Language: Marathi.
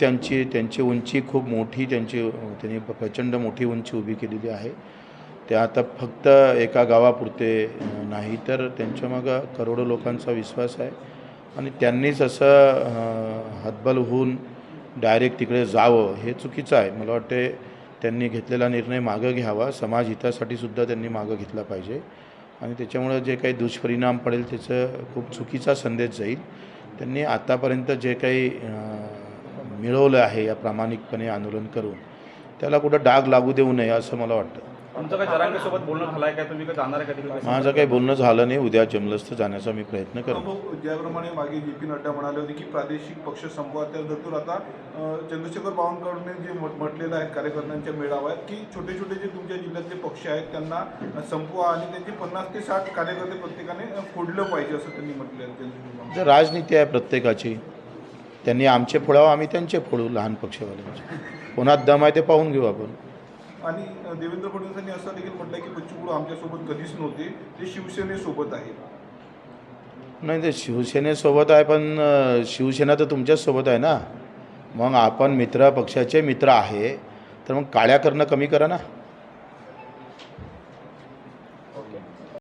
त्यांची त्यांची उंची खूप मोठी त्यांची त्यांनी प्रचंड मोठी उंची उभी केलेली आहे. ते आता फक्त एका गावापुरते नाही तर त्यांच्यामागं करोडो लोकांचा विश्वास आहे. आणि त्यांनीच असं हतबल होऊन डायरेक्ट तिकडे जावं हे चुकीचं आहे. मला वाटते त्यांनी घेतलेला निर्णय मागं घ्यावा. समाज हितासाठी सुद्धा त्यांनी मागं घेतला पाहिजे. आणि त्याच्यामुळं जे काही दुष्परिणाम पडेल त्याचं खूप चुकीचा संदेश जाईल. त्यांनी आतापर्यंत जे काही मिळवलं आहे या प्रामाणिकपणे आंदोलन करून. त्याला कुठं डाग लागू देऊ नये असं मला वाटतं. तुमचं काय जरांगेसोबत बोलणं झालं आहे काय? तुम्ही काय जाणार आहे का माझं काही बोलणं झालं नाही. उद्या जमलंच तर जाण्याचा मी प्रयत्न भाऊ, ज्याप्रमाणे मागे जे पी नड्डा म्हणाले होते की प्रादेशिक पक्ष संपवा त्या धर्तूर आता चंद्रशेखर बावनकुळे जे म्हट- म्हटलेलं आहे कार्यकर्त्यांच्या मेळाव्यात की छोटे छोटे जे तुमच्या जिल्ह्यातले पक्ष आहेत त्यांना संपवा आणि त्यांचे पन्नास ते साठ कार्यकर्ते प्रत्येकाने फोडलं पाहिजे असं त्यांनी म्हटलं राजनीती आहे प्रत्येकाची त्यांनी आमचे फोडावं आम्ही त्यांचे फोडू लहान पक्षवाल्यांचे कोणात दम आहे ते पाहून घेऊ आपण. आणि देवेंद्र फडणवीसांनी असं देखील म्हटलं की बच्चू कडू आमच्यासोबत कधीच नव्हते. ते शिवसेनेसोबत आहेत नाही ते शिवसेनेसोबत आहे पण शिवसेना तर तुमच्याच सोबत आहे ना? मग आपण मित्र पक्षाचे मित्र आहे तर मग काळ्या करणं कमी करा ना.